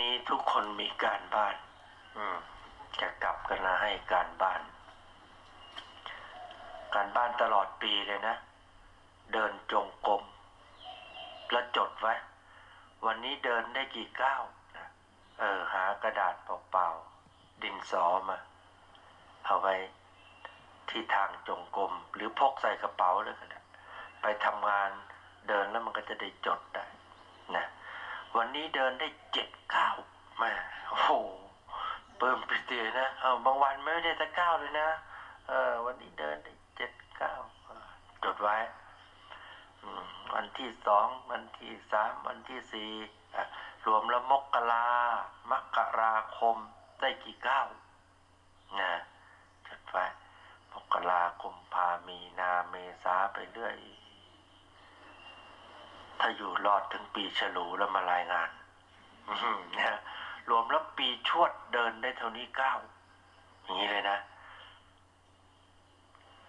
นี้ทุกคนมีการบ้าน อืม จะกลับกันนะให้การบ้าน การบ้านตลอดปีเลยนะ เดินจงกรมแล้วจดไว้ วันนี้เดินได้กี่ก้าวนะเออ หากระดาษเปล่าๆดินสอมา เอาไว้ที่ทางจงกรมหรือพกใส่กระเป๋าเลยก็ได้ไปทำงานเดินแล้วมันก็จะได้จดได้นะ วันนี้เดินได้เจ็ดก้าวแม่โอ้โหเพิ่มปเตียนะเอาบางวันไม่ได้สักก้าวเลยนะเออวันนี้เดินได้เจ็ดก้าวจดไว้อืมวันที่สองวันที่สามวันที่สี่รวมแล้วมกรามกราคมได้กี่ก้าวนะจดไว้มกราคมพามีนาเมษาไปเรื่อย ถ้าอยู่รอดถึงปีฉลูแล้วมารายงานนะรวมแล้วปีชวดเดินได้เท่านี้เก้าอย่างนี้เลยนะ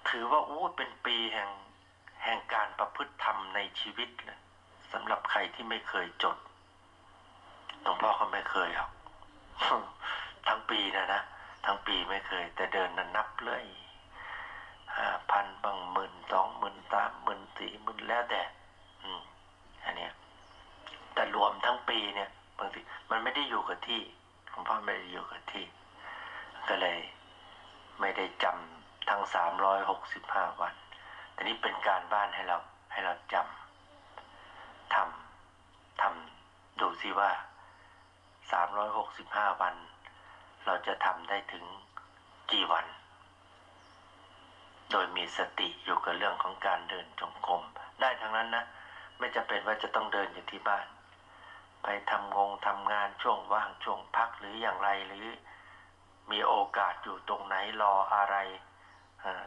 ถือว่าโอ้เป็นปีแห่งแห่งการประพฤติธรรมในชีวิตเลยสำหรับใครที่ไม่เคยจดหลวงพ่อก็ไม่เคยหรอกทั้งปีนะนะทั้งปีไม่เคย แต่เดินนั้นนับเลยห้าพันบางหมื่นสองหมื่นสามหมื่นสี่หมื่นแล้วแต่ อืม อันเนี้ย แต่รวมทั้งปีเนี่ยบางทีมันไม่ได้อยู่ กับที่หลวงพ่อไม่ได้อยู่กับที่ ก็เลยไม่ได้จำทั้งสามร้อยหกสิบห้าวัน แต่นี้เป็นการบ้านให้เราให้เราจำทำทำดูสิว่าสามร้อยหกสิบห้าวัน เราจะทำได้ถึงกี่วัน โดยมีสติอยู่กับเรื่องของการเดินจงกรมได้ทั้งนั้นนะ ไม่จะเป็นว่าจะต้องเดินอยู่ที่บ้าน ไปทำงงทำงานช่วงว่างช่วงพักหรืออย่างไรหรือ มีโอกาสอยู่ตรงไหนรออะไร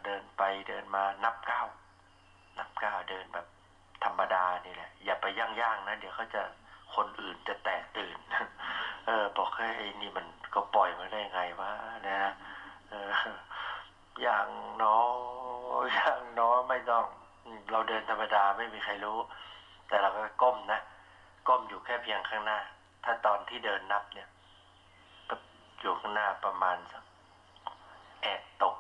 เดินไปเดินมานับก้าวนับก้าวเดินแบบธรรมดานี่แหละ อย่าไปย่างๆนะเดี๋ยวเขาจะคนอื่นจะแตกตื่นเออบอกให้ไอ้นี่มันก็ปล่อยมาได้ไงวะนะเอออย่างน้อยอย่างน้อยไม่ต้อง เราเดินธรรมดาไม่มีใครรู้ แต่เราก็ก้มนะ ค่เพียงข้างหน้า ถ้าตอนที่เดินนับเนี่ยอยู่ข้างหน้าประมาณสักแอบตก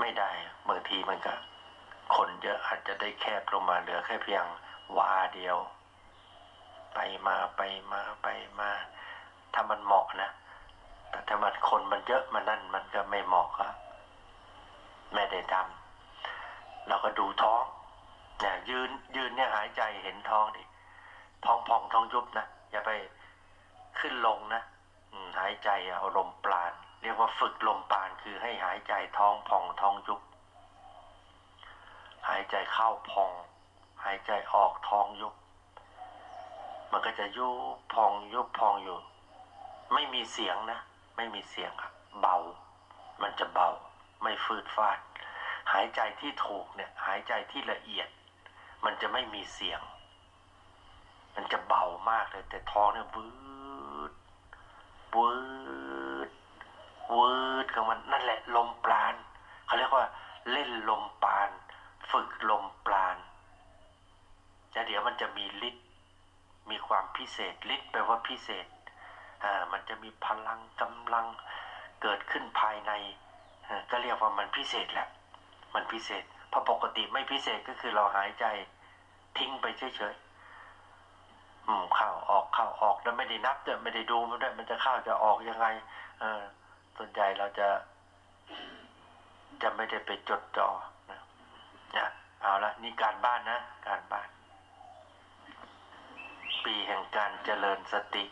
ไม่ได้บางทีมันก็คนเยอะอาจจะได้แคบลงมาเหลือแค่เพียงวาเดียว ไปมาไปมาไปมา ถ้ามันเหมาะนะแต่ถ้ามันคนมันเยอะมันนั่นมันก็ไม่เหมาะครับไม่ได้ทำเราก็ดูท้องเนี่ยยืนยืนเนี่ยหายใจเห็นท้องดิ ท้องพองท้องยุบนะ อย่าไปขึ้นลงนะหายใจเอาลมปราณ เรียกว่าฝึกลมปราณคือให้หายใจท้องพองท้องยุบ หายใจเข้าพอง หายใจออกท้องยุบ มันก็จะยุบพองยุบพองอยู่ ไม่มีเสียงนะ ไม่มีเสียงครับ เบา มันจะเบา ไม่ฟืดฟาด หายใจที่ถูกเนี่ย หายใจที่ละเอียด มันจะไม่มีเสียง มันจะเบามากเลย แต่ท้องเนี่ยวืดวืดวืดของมันนั่นแหละลมปราณเขาเรียกว่า เล่นลมปราณฝึกลมปราณแล้วเดี๋ยวมันจะมีฤทธิ์มีความพิเศษฤทธิ์แปลว่าพิเศษอ่ามันจะมีพลังกำลังเกิดขึ้นภายในก็เรียกว่ามันพิเศษแหละ มันพิเศษเพราะปกติไม่พิเศษก็คือเราหายใจทิ้งไปเฉยๆ อืมเข้าออกเข้าออกแล้วไม่ได้นับด้วยไม่ได้ดูมันด้วยมันจะเข้าจะออกยังไง เออส่วนใหญ่เราจะ จะไม่ได้ไปจดจ่อนะนะเอาละนี่การบ้านนะ การบ้าน ปีแห่งการเจริญสติ